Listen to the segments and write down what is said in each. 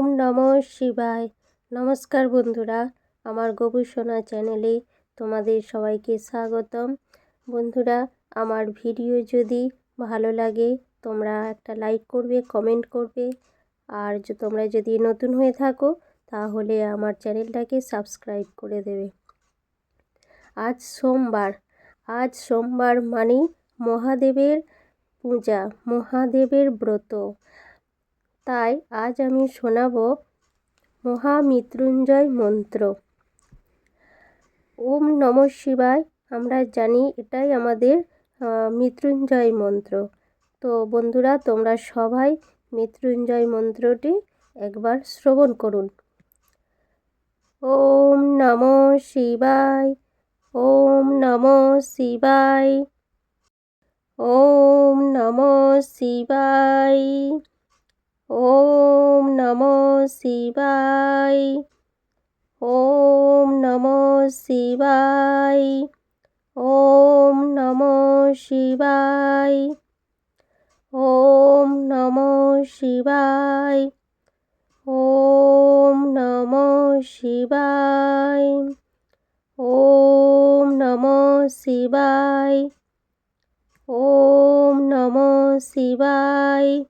ওম নম শিবায়। নমস্কার বন্ধুরা, আমার গবেষণা চ্যানেলে তোমাদের সবাইকে স্বাগতম। বন্ধুরা, আমার ভিডিও যদি ভালো লাগে, তোমরা একটা লাইক করবে, কমেন্ট করবে। আর তোমরা যদি নতুন হয়ে থাকো, তাহলে আমার চ্যানেলটাকে সাবস্ক্রাইব করে দেবে। আজ সোমবার। আজ সোমবার মানে মহাদেবের পূজা, মহাদেবের ব্রত। তাই আজ আমি শোনাব মহামৃত্যুঞ্জয় মন্ত্র। ওম নম শিবায়, আমরা জানি এটাই আমাদের মৃত্যুঞ্জয় মন্ত্র। তো বন্ধুরা, তোমরা সবাই মৃত্যুঞ্জয় মন্ত্রটি একবার শ্রবণ করুন। ওম নম শিবায়, ওম নম শিবায়, ওম নম শিবায়। ওম নম শিবায়, ওম নম শিবায়, ওম নম শিবায়, ওম নম শিবায়, ওম নম শিবায়, ওম নম শিবায়, ওম নম শিবায়।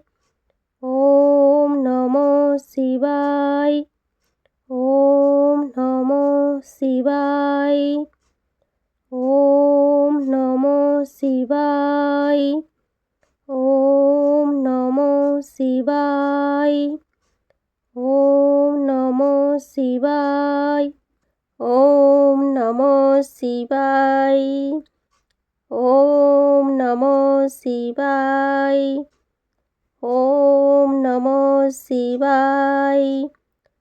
শিবায়। ওম নম শিবায়। ওম নম শিবায়। ওম নম শিবায়। ওম নম শিবায়। ওম নম শিবায়। ওম নম শিবায়।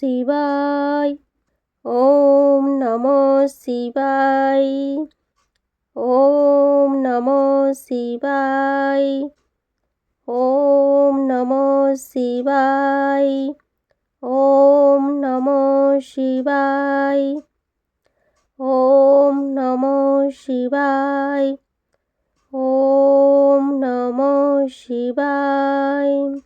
শিবায়। ওম নম শিবায়। ওম নম শিবায়। ওম নম শিবায়। ওম নম শিবায়। ওম নমো শিবায়। ওম নমো নমো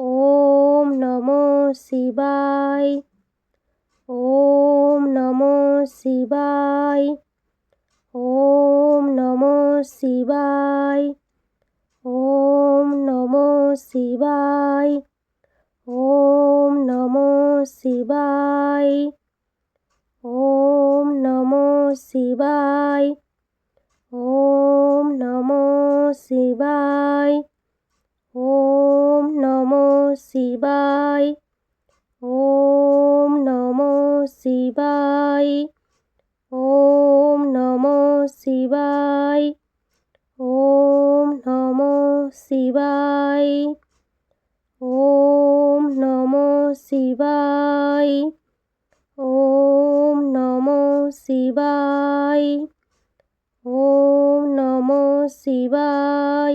ওম নমো শিবায়। ওম নমো শিবায়। ওম নমো শিবায়। ওম নমো শিবায়। ওম নমো শিবায়। ওম নমো শিবায়। ওম নমো নমো শিবায়। ওম নমো শিবায়। ওম নমো শিবায়। ওম নমো শিবায়। ওম নমো শিবায়। ওম নমো শিবায়। ওম নমো শিবায়।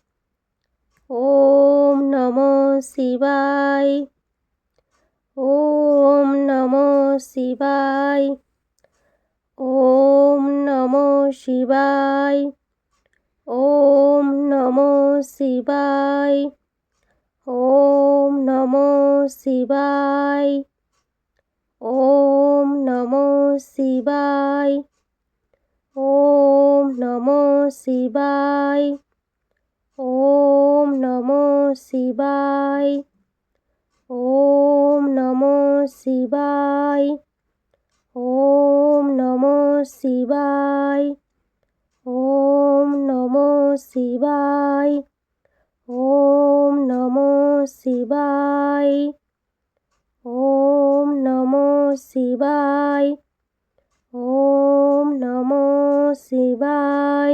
ওম নমো শিবায়। ওম নমো শিবায়। ওম নমো শিবায়। ওম নমো শিবায়। ওম নমো শিবায়। ওম নমো শিবায়। ওম নমো শিবায়। ওম নমো শিবায়। ওম নমো শিবায়। ওম নমো শিবায়। ওম নমো শিবায়। ওম নমো শিবায়। ওম নমো শিবায়। ওম নমো ওম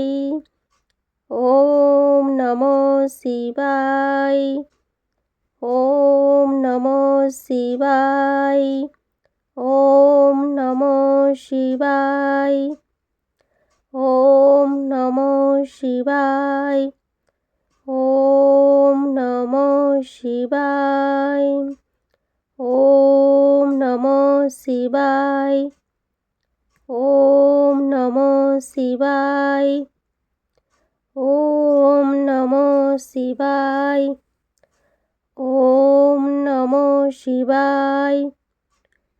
শিবায় ওম নমো শিবায় ওম নমো শিবায় ওম নমো শিবায় ওম নমো শিবায় ওম নমো শিবায় ওম নমো শিবায় ওম নমো শিবায়। ওম নমো শিবায়। ওম নমো শিবায়।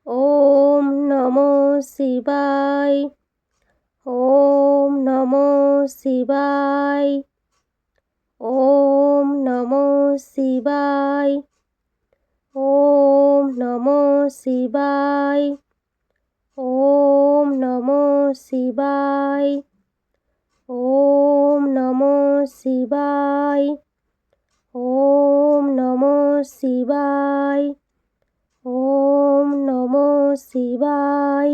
ওম নমো শিবায়। ওম নমো শিবায়। ওম নমো শিবায়। ওম নমো শিবায়। ওম নমো শিবায়। ওম নমো শিবায়। ওম নমো শিবায়। ওম নমো শিবায়।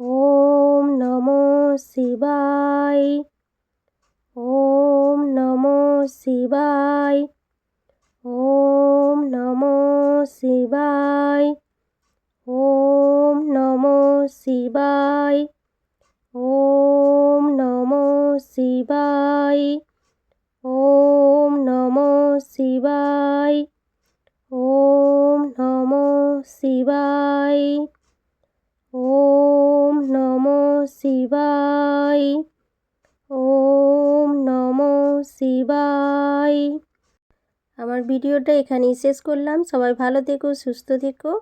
ওম নমো শিবায়। ওম নমো শিবায়। ওম নমো নমো শিবায়। ওম নমো শিবায়। ওম নমো শিবায়। ওম নমো শিবায়। ওম নমো শিবায়। ওম নমো শিবায়। আমার ভিডিওটা এখানেই শেষ করলাম। সবাই ভালো থেকো, সুস্থ থেকো।